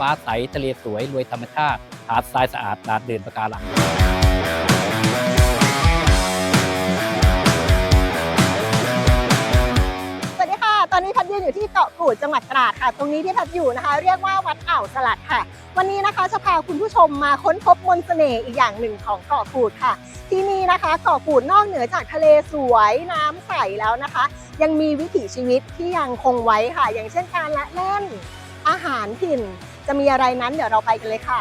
ฟ้าใสทะเลสวย รวยธรรมชาติหาดทรายสะอาดดาดเดินปะการังสวัสดีค่ะ ตอนนี้พัดยืนอยู่ที่เกาะกูดจังหวัดตราดค่ะ ตรงนี้ที่พัดอยู่นะคะ เรียกว่าวัดอ่าวสลัดค่ะ วันนี้นะคะจะพาคุณผู้ชมมาค้นพบมนต์เสน่ห์อีกอย่างหนึ่งของเกาะกูดค่ะ ที่นี่นะคะเกาะกูดนอกเหนือจากทะเลสวยน้ำใสแล้วนะคะ ยังมีวิถีชีวิตที่ยังคงไว้ค่ะ อย่างเช่นการละเล่น อาหารถิ่น จะมีอะไรนั้นเดี๋ยวเราไปกันเลยค่ะ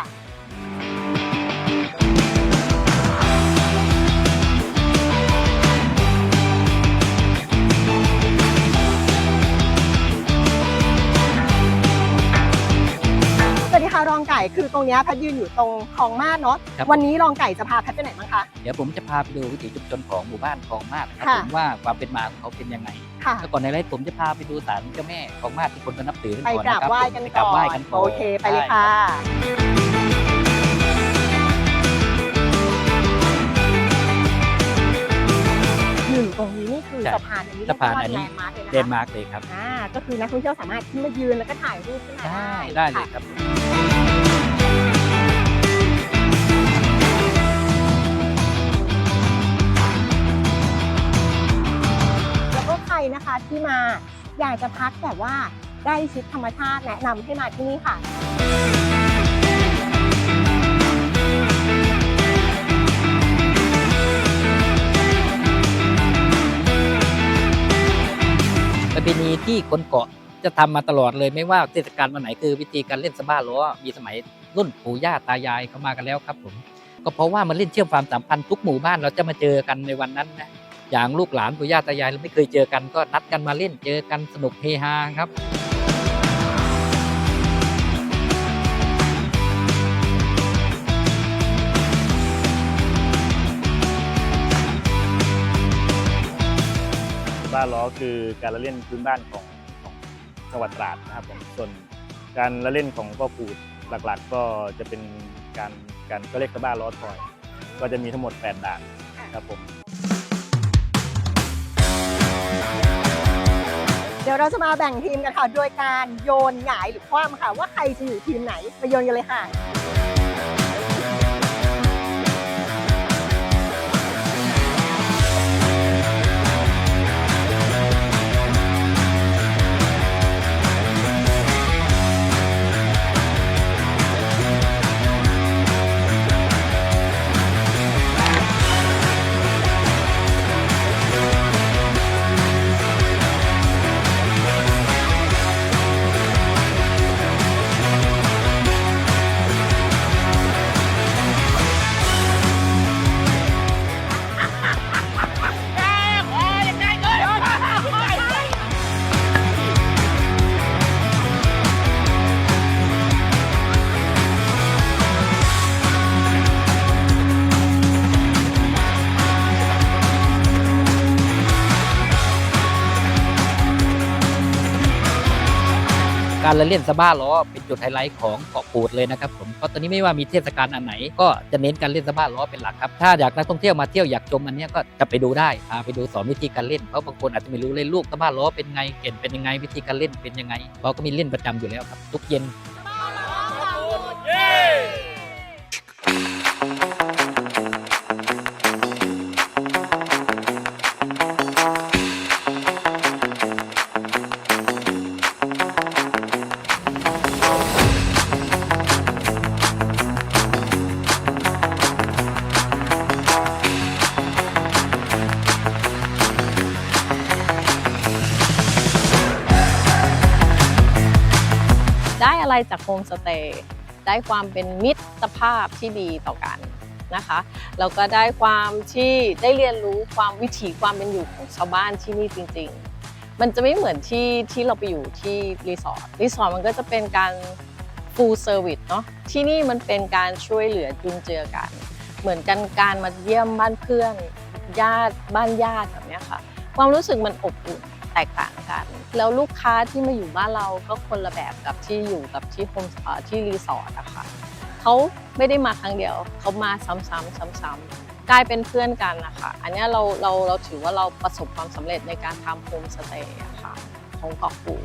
สวัสดีค่ะรองไก่คือตรงเนี้ยแพทย์ยืนอยู่ตรงคลองมาดเนาะครับวันนี้รองไก่จะพาแพทย์ไปไหนบ้างคะเดี๋ยวผมจะพาไปดูวิถีชุมชนของหมู่บ้านคลองมาดนะครับค่ะผมว่าความเป็นมาของเขาเป็นยังไง ค่ะแล้วก่อนในไลฟ์ผมจะพาไปดูศาลเจ้าแม่คลองมาดที่คนก็นับถือกันไปก่อนกรานะบครับไหว้ผมกันไปกราบก่อไหว้นกันก่อนโอเคไปเลยด้ค่ะอยู่ตรงนี้นี่คือใช่สะพานอันนี้สะพานอันนี้แลนด์มาร์คเลยนะเดนคะมาร์กเลยครับ อ่าก็คือนักท่องเที่ยวสามารถขึ้นมายืนแล้วก็ถ่ายรูปขึ้นมาได้ได้ได้เลยค่ะครับแล้วก็ใค นะคะที่มาอยากจะพักแบบว่าได้ชิดธรรมชาติแนะนำให้มาที่นี่ค่ะ ประเพณีที่คนเกาะจะทำมาตลอดเลยไม่ว่าเทศกาลวันไหนคือวิธีการเล่นสะบ้าล้อมีสมัยรุ่นปู่ย่าตายายเขามากันแล้วครับผม ก็เพราะว่ามันเล่นเชื่อมความสัมพันธ์ทุกหมู่บ้านเราจะมาเจอกันในวันนั้นนะ อย่างลูกหลานปู่ย่าตายายเราไม่เคยเจอกันก็นัดกันมาเล่นเจอกันสนุกเฮฮาครับบ้านล้อคือการละเล่นพื้นบ้านของของจังหวัดตราดนะครับผมส่วนการละเล่นของก็ปูดหลักๆ ก็จะเป็นการการก็เรียกกระบ้าล้อทอย ก็จะมีทั้งหมด 8 ด่านครับผม เดี๋ยวเราจะมาแบ่งทีมกันค่ะ โดยการโยนหงายหรือคว้ำค่ะ ว่าใครจะอยู่ทีมไหนไปโยนกันเลยค่ะ การละเล่นสบ้าล้อเป็นจุดไฮไลท์ของเกาะกูดเลยนะครับผมเพราะตอนนี้ไม่ว่ามีเทศกาลอันไหน ก็จะเน้นการเล่นสบ้าล้อเป็นหลักครับถ้าอยากนักท่องเที่ยวมาเที่ยวอยากชมอันเนี้ยก็จะไปดูได้พาไปดูสอนวิธีการเล่นเพราะบางคนอาจจะไม่รู้เล่นลูกสบ้าล้อเป็นไงเก่นเป็นยังไงวิธีการเล่นเป็นยังไงเราก็มีเล่นประจำอยู่แล้วครับทุกเย็น ได้อะไรจากโฮมสเตย์ได้ความเป็นมิตรภาพที่ดีต่อกันนะคะแล้วก็ได้ความที่ได้เรียนรู้ความวิถีความเป็นอยู่ของชาวบ้านที่นี่จริง ๆ มันจะไม่เหมือนที่ที่เราไปอยู่ที่รีสอร์ทรีสอร์ทมันก็จะเป็นการ full service เนาะที่นี่มันเป็นการช่วยเหลือจุนเจือกัน เหมือนกันการมาเยี่ยมบ้านเพื่อนญาติบ้านญาติแบบนี้ค่ะ ความรู้สึกมันอบอุ่น ตกต่างกัน แล้วลูกค้าที่มาอยู่บ้านเราก็คนละแบบกับที่อยู่กับที่โฮมที่รีสอร์ทอะค่ะเขาไม่ได้มาครั้งเดียวเขามาซ้ำๆซ้ำๆกลายเป็นเพื่อนกันนะคะอันนี้เราเราเราถือว่าเราประสบความสำเร็จในการทำโฮมสเตย์อะค่ะของเกาะกู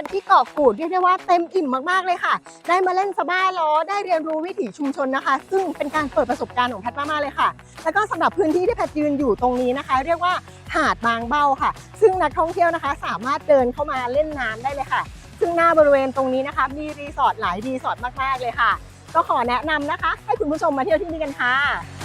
พัดที่เกาะกูดเรียกได้ว่าเต็มอิ่มมากๆเลยค่ะ ได้มาเล่นสบ้าล้อได้เรียนรู้วิถีชุมชนนะคะ ซึ่งเป็นการเปิดประสบการณ์ของแพทมากๆเลยค่ะ แล้วก็สำหรับพื้นที่ที่แพทย์ยืนอยู่ตรงนี้นะคะ เรียกว่าหาดบางเบ้าค่ะ ซึ่งนักท่องเที่ยวนะคะ สามารถเดินเข้ามาเล่นน้ำได้เลยค่ะ ซึ่งหน้าบริเวณตรงนี้นะคะ มีรีสอร์ทหลายรีสอร์ทมากๆเลยค่ะ ก็ขอแนะนำนะคะ ให้คุณผู้ชมมาเที่ยวที่นี่กันค่ะ